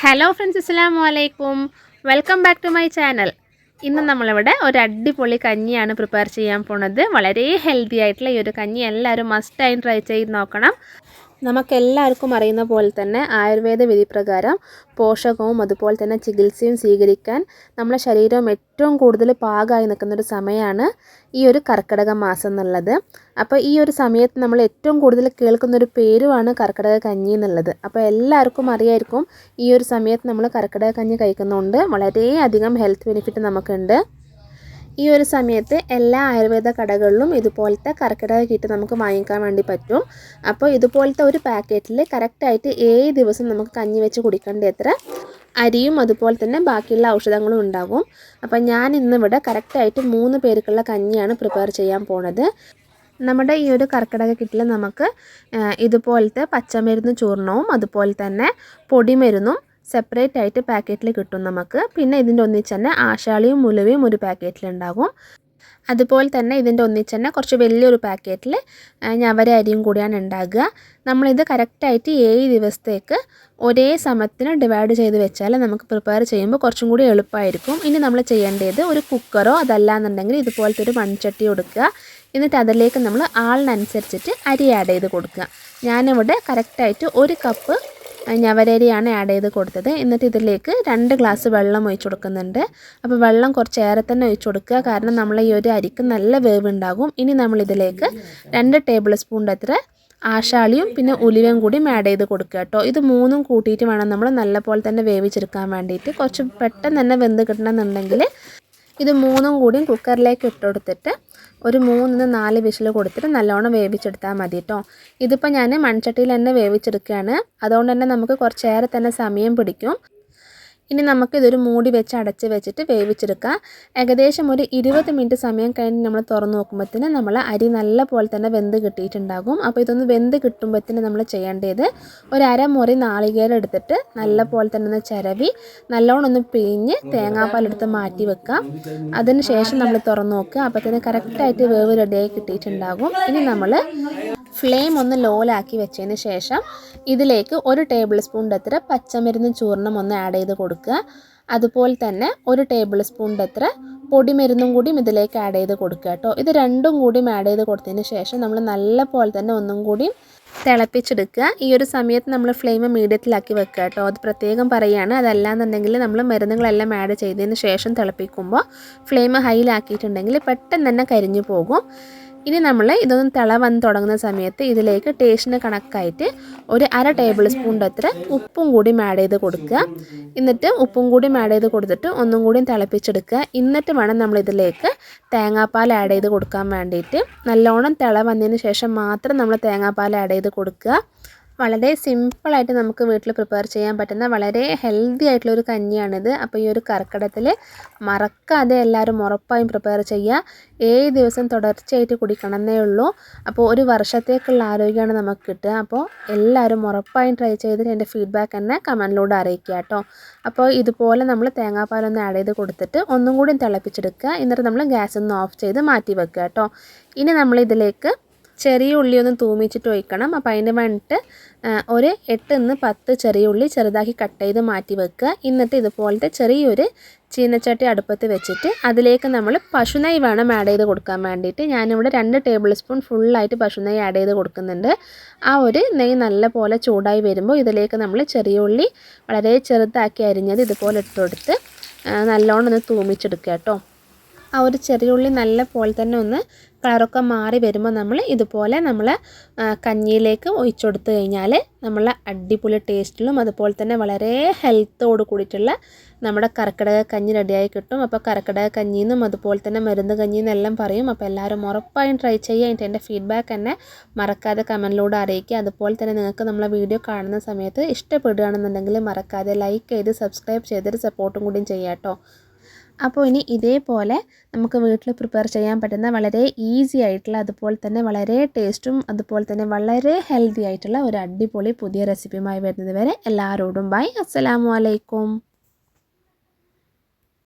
Hello friends അസ്സലാമു വലൈക്കും welcome back to my channel ഇന്ന് നമ്മളിവിടെ ഒരു അടിപൊളി കഞ്ഞിയാണ് പ്രിപ്പയർ ചെയ്യാൻ പോണത്. വളരെ ഹെൽത്തി ആയിട്ടുള്ള ഈ ഒരു കഞ്ഞി എല്ലാവരും മസ്റ്റായും ട്രൈ ചെയ്ത് നോക്കണം. നമുക്കെല്ലാവർക്കും അറിയുന്ന പോലെ തന്നെ ആയുർവേദ വിധിപ്രകാരം പോഷകവും അതുപോലെ തന്നെ ചികിത്സയും സ്വീകരിക്കാൻ നമ്മുടെ ശരീരം ഏറ്റവും കൂടുതൽ പാകമായി നിൽക്കുന്നൊരു സമയമാണ് ഈ ഒരു കർക്കിടക മാസം എന്നുള്ളത്. അപ്പോൾ ഈ ഒരു സമയത്ത് നമ്മൾ ഏറ്റവും കൂടുതൽ കേൾക്കുന്നൊരു പേരുമാണ് കർക്കിടക കഞ്ഞി എന്നുള്ളത്. അപ്പോൾ എല്ലാവർക്കും അറിയായിരിക്കും ഈ ഒരു സമയത്ത് നമ്മൾ കർക്കിടക കഞ്ഞി കഴിക്കുന്നതുകൊണ്ട് വളരെയധികം ഹെൽത്ത് ബെനിഫിറ്റ് നമുക്കുണ്ട്. ഈ ഒരു സമയത്ത് എല്ലാ ആയുർവേദ കടകളിലും ഇതുപോലത്തെ കർക്കിടക കിറ്റ് നമുക്ക് വാങ്ങിക്കാൻ വേണ്ടി പറ്റും. അപ്പോൾ ഇതുപോലത്തെ ഒരു പാക്കറ്റിൽ കറക്റ്റായിട്ട് ഏഴ് ദിവസം നമുക്ക് കഞ്ഞി വെച്ച് കുടിക്കേണ്ട എത്ര അരിയും അതുപോലെ തന്നെ ബാക്കിയുള്ള ഔഷധങ്ങളും ഉണ്ടാകും. അപ്പോൾ ഞാൻ ഇന്നിവിടെ കറക്റ്റായിട്ട് മൂന്ന് പേർക്കുള്ള കഞ്ഞിയാണ് പ്രിപ്പയർ ചെയ്യാൻ പോണത്. നമ്മുടെ ഈ ഒരു കർക്കിടക കിറ്റിൽ നമുക്ക് ഇതുപോലത്തെ പച്ചമരുന്ന് ചൂർണവും അതുപോലെ തന്നെ പൊടിമരുന്നും സെപ്പറേറ്റ് ആയിട്ട് പാക്കറ്റിൽ കിട്ടും നമുക്ക്. പിന്നെ ഇതിന്റെ ഒന്നിച്ച് തന്നെ ആശാളിയും മുലവയും ഒരു പാക്കറ്റിലുണ്ടാകും അതുപോലെ തന്നെ ഇതിന്റെ ഒന്നിച്ച് തന്നെ കുറച്ച് വലിയൊരു പാക്കറ്റിൽ ഞവര അരിയും കൂടിയാണ് ഉണ്ടാകുക. നമ്മളിത് കറക്റ്റായിട്ട് ഏഴ് ദിവസത്തേക്ക് ഒരേ സമയത്തിന് ഡിവൈഡ് ചെയ്ത് വെച്ചാൽ നമുക്ക് പ്രിപ്പയർ ചെയ്യുമ്പോൾ കുറച്ചും കൂടി എളുപ്പമായിരിക്കും. ഇനി നമ്മൾ ചെയ്യേണ്ടത് ഒരു കുക്കറോ അതല്ലാന്നുണ്ടെങ്കിൽ ഇതുപോലത്തെ ഒരു മൺചട്ടി കൊടുക്കുക. എന്നിട്ട് അതിലേക്ക് നമ്മൾ ആളിനനുസരിച്ചിട്ട് അരി ആഡ് ചെയ്ത് കൊടുക്കുക. ഞാനിവിടെ കറക്റ്റായിട്ട് ഒരു കപ്പ് ഞവരരിയാണ് ആഡ് ചെയ്ത് കൊടുത്തത്. എന്നിട്ട് ഇതിലേക്ക് രണ്ട് ഗ്ലാസ് വെള്ളം ഒഴിച്ച് കൊടുക്കുന്നുണ്ട്. അപ്പോൾ വെള്ളം കുറച്ചേറെ തന്നെ ഒഴിച്ച് കൊടുക്കുക. കാരണം നമ്മൾ ഈ ഒരു അരിക്ക് നല്ല വേവ് ഉണ്ടാകും. ഇനി നമ്മളിതിലേക്ക് രണ്ട് ടേബിൾ സ്പൂണിന്റെ അത്ര ആശാളിയും പിന്നെ ഉലുവയും കൂടി ആഡ് ചെയ്ത് കൊടുക്കുക കേട്ടോ. ഇത് മൂന്നും കൂട്ടിയിട്ട് വേണം നമ്മൾ നല്ലപോലെ തന്നെ വേവിച്ചെടുക്കാൻ വേണ്ടിയിട്ട്. കുറച്ച് പെട്ടെന്ന് തന്നെ വെന്ത് കിട്ടണമെന്നുണ്ടെങ്കിൽ ഇത് മൂന്നും കൂടിയും കുക്കറിലേക്ക് ഇട്ട് കൊടുത്തിട്ട് ഒരു മൂന്ന് നാല് വിസിൽ കൊടുത്തിട്ട് നല്ലോണം വേവിച്ചെടുത്താൽ മതി കേട്ടോ ഇതിപ്പോൾ ഞാൻ മൺചട്ടിയിൽ തന്നെ വേവിച്ചെടുക്കുകയാണ്. അതുകൊണ്ട് തന്നെ നമുക്ക് കുറച്ചേറെ തന്നെ സമയം പിടിക്കും. ഇനി നമുക്കിതൊരു മൂടി വെച്ച് അടച്ച് വെച്ചിട്ട് വേവിച്ചെടുക്കാം. ഏകദേശം ഒരു ഇരുപത് മിനിറ്റ് സമയം കഴിഞ്ഞ് നമ്മൾ തുറന്ന് നോക്കുമ്പോഴത്തേന് നമ്മൾ അരി നല്ല പോലെ തന്നെ വെന്ത് കിട്ടിയിട്ടുണ്ടാകും. അപ്പോൾ ഇതൊന്ന് വെന്ത് കിട്ടുമ്പോഴത്തേന് നമ്മൾ ചെയ്യേണ്ടത് ഒരു അരമുറി നാളികേരം എടുത്തിട്ട് നല്ല പോലെ തന്നെ ഒന്ന് ചിരവി നല്ലോണം ഒന്ന് പിഴിഞ്ഞ് തേങ്ങാപ്പാലെടുത്ത് മാറ്റി വെക്കാം. അതിന് ശേഷം നമ്മൾ തുറന്ന് നോക്കുക. അപ്പോഴത്തേന് കറക്റ്റായിട്ട് വേവ് റെഡിയായി കിട്ടിയിട്ടുണ്ടാകും. ഇനി നമ്മൾ ഫ്ലെയിം ഒന്ന് ലോലാക്കി വെച്ചതിന് ശേഷം ഇതിലേക്ക് ഒരു ടേബിൾ സ്പൂണിന്റെ അത്ര പച്ചമരുന്ന് ചൂർണം ഒന്ന് ആഡ് ചെയ്ത് കൊടുക്കുക. അതുപോലെ തന്നെ ഒരു ടേബിൾ സ്പൂണിന്റെ അത്ര പൊടിമരുന്നും കൂടിയും ഇതിലേക്ക് ആഡ് ചെയ്ത് കൊടുക്കുക കേട്ടോ. ഇത് രണ്ടും കൂടിയും ആഡ് ചെയ്ത് കൊടുത്തതിന് ശേഷം നമ്മൾ നല്ല പോലെ തന്നെ ഒന്നും കൂടിയും തിളപ്പിച്ചെടുക്കുക. ഈ ഒരു സമയത്ത് നമ്മൾ ഫ്ലെയിം മീഡിയത്തിലാക്കി വെക്കുക കേട്ടോ. അത് പ്രത്യേകം പറയുകയാണ്. അതല്ലാന്നുണ്ടെങ്കിൽ നമ്മൾ മരുന്നുകളെല്ലാം ആഡ് ചെയ്തതിന് ശേഷം തിളപ്പിക്കുമ്പോൾ ഫ്ലെയിം ഹൈയിലാക്കിയിട്ടുണ്ടെങ്കിൽ പെട്ടെന്ന് തന്നെ കരിഞ്ഞു പോകും. ഇനി നമ്മൾ ഇതൊന്ന് തിള വന്ന് തുടങ്ങുന്ന സമയത്ത് ഇതിലേക്ക് ടേസ്റ്റിന് കണക്കായിട്ട് ഒരു അര ടേബിൾ സ്പൂണിന്റെ അത്ര ഉപ്പും കൂടി ആഡ് ചെയ്ത് കൊടുക്കുക. എന്നിട്ട് ഉപ്പും കൂടി ആഡ് ചെയ്ത് കൊടുത്തിട്ട് ഒന്നും കൂടി തിളപ്പിച്ചെടുക്കുക. എന്നിട്ട് വേണം നമ്മൾ ഇതിലേക്ക് തേങ്ങാപ്പാൽ ആഡ് ചെയ്ത് കൊടുക്കാൻ വേണ്ടിയിട്ട്. നല്ലോണം തിള വന്നതിന് ശേഷം മാത്രം നമ്മൾ തേങ്ങാപ്പാൽ ആഡ് ചെയ്ത് കൊടുക്കുക. വളരെ സിമ്പിളായിട്ട് നമുക്ക് വീട്ടിൽ പ്രിപ്പയർ ചെയ്യാൻ പറ്റുന്ന വളരെ ഹെൽത്തി ആയിട്ടുള്ള ഒരു കഞ്ഞിയാണിത്. അപ്പോൾ ഈ ഒരു കർക്കിടത്തിൽ മറക്കാതെ എല്ലാവരും ഉറപ്പായും പ്രിപ്പയർ ചെയ്യുക. ഏഴ് ദിവസം തുടർച്ചയായിട്ട് കുടിക്കണമെന്നേ ഉള്ളൂ. അപ്പോൾ ഒരു വർഷത്തേക്കുള്ള ആരോഗ്യമാണ് നമുക്ക് കിട്ടുക. അപ്പോൾ എല്ലാവരും ഉറപ്പായും ട്രൈ ചെയ്തിട്ട് എന്റെ ഫീഡ്ബാക്ക് തന്നെ കമന്റിലൂടെ അറിയിക്കുക കേട്ടോ. അപ്പോൾ ഇതുപോലെ നമ്മൾ തേങ്ങാപ്പാലൊന്ന് ആഡ് ചെയ്ത് കൊടുത്തിട്ട് ഒന്നും കൂടി തിളപ്പിച്ചെടുക്കുക. എന്നിട്ട് നമ്മൾ ഗ്യാസ് ഒന്ന് ഓഫ് ചെയ്ത് മാറ്റി വെക്കുക കേട്ടോ. ഇനി നമ്മൾ ഇതിലേക്ക് ചെറിയ ഉള്ളി ഒന്ന് തൂമിച്ചിട്ട് ഒഴിക്കണം. അപ്പോൾ അതിന് വേണ്ടിയിട്ട് ഒരു എട്ട് നിന്ന് പത്ത് ചെറിയ ഉള്ളി ചെറുതാക്കി കട്ട് ചെയ്ത് മാറ്റി വെക്കുക. എന്നിട്ട് ഇതുപോലത്തെ ചെറിയൊരു ചീനച്ചട്ടി അടുപ്പത്ത് വെച്ചിട്ട് അതിലേക്ക് നമ്മൾ പശുനൈ വേണം ആഡ് ചെയ്ത് കൊടുക്കാൻ വേണ്ടിയിട്ട്. ഞാനിവിടെ രണ്ട് ടേബിൾ സ്പൂൺ ഫുള്ളായിട്ട് പശുനൈ ആഡ് ചെയ്ത് കൊടുക്കുന്നുണ്ട്. ആ ഒരു നെയ്യ് നല്ല പോലെ ചൂടായി വരുമ്പോൾ ഇതിലേക്ക് നമ്മൾ ചെറിയ ഉള്ളി വളരെ ചെറുതാക്കി അരിഞ്ഞത് ഇതുപോലെ ഇട്ട് കൊടുത്ത് നല്ലോണം ഒന്ന് തൂമിച്ചെടുക്കുക കേട്ടോ. ആ ഒരു ചെറിയ ഉള്ളി നല്ല പോലെ തന്നെ ഒന്ന് കളറൊക്കെ മാറി വരുമ്പോൾ നമ്മൾ ഇതുപോലെ നമ്മൾ കഞ്ഞിയിലേക്ക് ഒഴിച്ചു കൊടുത്തു കഴിഞ്ഞാൽ നമ്മൾ അടിപൊളി ടേസ്റ്റിലും അതുപോലെ തന്നെ വളരെ ഹെൽത്തോട് കൂടിയിട്ടുള്ള നമ്മുടെ കർക്കിടക കഞ്ഞി റെഡിയായി കിട്ടും. അപ്പോൾ കർക്കിടക കഞ്ഞിന്നും അതുപോലെ തന്നെ മരുന്ന് കഞ്ഞിന്നും എല്ലാം പറയും. അപ്പോൾ എല്ലാവരും ഉറപ്പായും ട്രൈ ചെയ്യുക. എന്നിട്ട് എന്റെ ഫീഡ്ബാക്ക് തന്നെ മറക്കാതെ കമന്റിലൂടെ അറിയിക്കുക. അതുപോലെ തന്നെ നിങ്ങൾക്ക് നമ്മളെ വീഡിയോ കാണുന്ന സമയത്ത് ഇഷ്ടപ്പെടുകയാണെന്നുണ്ടെങ്കിൽ മറക്കാതെ ലൈക്ക് ചെയ്ത് സബ്സ്ക്രൈബ് ചെയ്തൊരു സപ്പോർട്ടും കൂടിയും ചെയ്യാം കേട്ടോ. അപ്പോൾ ഇനി ഇതേപോലെ നമുക്ക് വീട്ടിൽ പ്രിപ്പയർ ചെയ്യാൻ പറ്റുന്ന വളരെ ഈസി ആയിട്ടുള്ള അതുപോലെ തന്നെ വളരെ ടേസ്റ്റും അതുപോലെ തന്നെ വളരെ ഹെൽത്തി ആയിട്ടുള്ള ഒരു അടിപൊളി പുതിയ റെസിപ്പിയുമായി വരുന്നത് വരെ എല്ലാവരോടും ബൈ അസ്സലാമു അലൈക്കും.